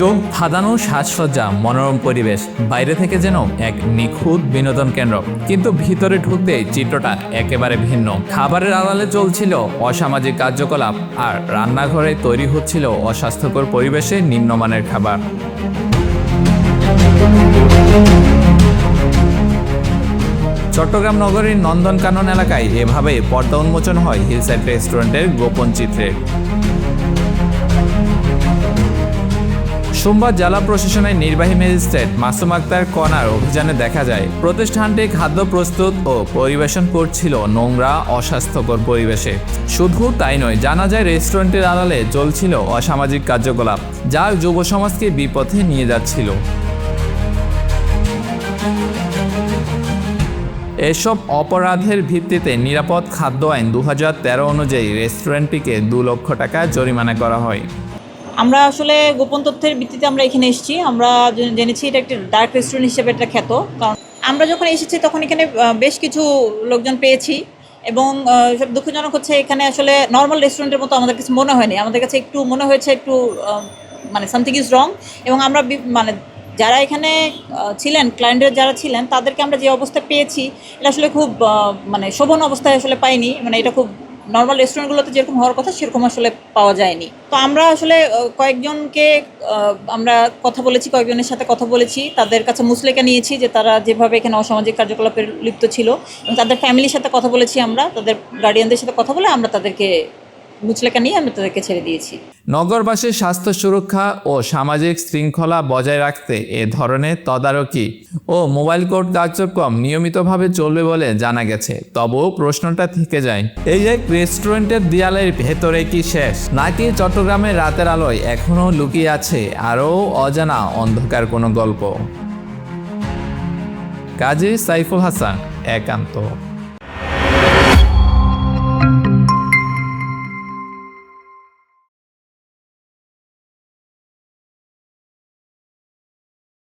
চোখ ফাঁদানো সাজসজ্জা, মনোরম পরিবেশ, বাইরে থেকে যেন এক নিখুঁত বিনোদন কেন্দ্র। কিন্তু ভিতরে ঢুকতে চিত্রটা একেবারে ভিন্ন। খাবারের আড়ালে চলছিল অসামাজিক কার্যকলাপ আর রান্নাঘরে তৈরি হচ্ছিল অস্বাস্থ্যকর পরিবেশে নিম্নমানের খাবার। চট্টগ্রাম নগরীর নন্দনকানন এলাকায় এভাবে পর্দা উন্মোচন হয় হিলসাইড রেস্টুরেন্টের গোপন চিত্রের সোমবার জেলা প্রশাসনের নির্বাহী ম্যাজিস্ট্রেট মাসুম আক্তার কনার অভিযানে দেখা যায়, প্রতিষ্ঠানটি খাদ্য প্রস্তুত ও পরিবেশন করছিল নোংরা, অস্বাস্থ্যকর পরিবেশে। শুধু তাই নয়, জানা যায় রেস্টুরেন্টের আড়ালে চলছিল অসামাজিক কার্যকলাপ যা যুব সমাজকে বিপথে নিয়ে যাচ্ছিল। এসব অপরাধের ভিত্তিতে নিরাপদ খাদ্য আইন দু হাজার তেরো অনুযায়ী রেস্টুরেন্টটিকে দু লক্ষ টাকা জরিমানা করা হয়। আমরা আসলে গোপন তথ্যের ভিত্তিতে আমরা এখানে এসেছি। আমরা জেনেছি এটা একটি ডার্ক রেস্টুরেন্ট হিসেবে এটা খ্যাত। কারণ আমরা যখন এসেছি তখন এখানে বেশ কিছু লোকজন পেয়েছি এবং সব দুঃখজনক হচ্ছে এখানে আসলে নর্মাল রেস্টুরেন্টের মতো আমাদের কাছে মনে হয়নি। আমাদের কাছে একটু মনে হয়েছে একটু মানে সামথিং ইজ রং এবং আমরা মানে যারা এখানে ছিলেন ক্লায়েন্টের যারা ছিলেন, তাদেরকে আমরা যে অবস্থায় পেয়েছি, এটা আসলে খুব মানে শোভন অবস্থায় আসলে পাইনি। মানে এটা খুব নর্মাল রেস্টুরেন্টগুলোতে যেরকম হওয়ার কথা, সেরকম আসলে পাওয়া যায়নি। তো আমরা আসলে কয়েকজনকে আমরা কথা বলেছি, কয়েকজনের সাথে কথা বলেছি। তাদের কাছে মুসলেকা নিয়েছি যে তারা যেভাবে এখানে অসামাজিক কার্যকলাপে লিপ্ত ছিল। তাদের ফ্যামিলির সাথে কথা বলেছি আমরা, তাদের গার্ডিয়ানদের সাথে কথা বলে আমরা তাদেরকে মুচলেকা নিয়ে আমরা তাদেরকে ছেড়ে দিয়েছি। নগরবাসীর স্বাস্থ্য সুরক্ষা ও সামাজিক শৃঙ্খলা বজায় রাখতে এ ধরনের তদারকি ও মোবাইল কোর্ট কার্যক্রম নিয়মিতভাবে চলবে বলে জানা গেছে। তবুও প্রশ্নটা থেকে যায়, এই এক রেস্টুরেন্টের দেয়ালের ভেতরে কি শেষ? নাকি চট্টগ্রামের রাতের আলোয় এখনও লুকিয়ে আছে আরও অজানা অন্ধকার কোনো গল্প? কাজী সাইফুল হাসান, একান্ত।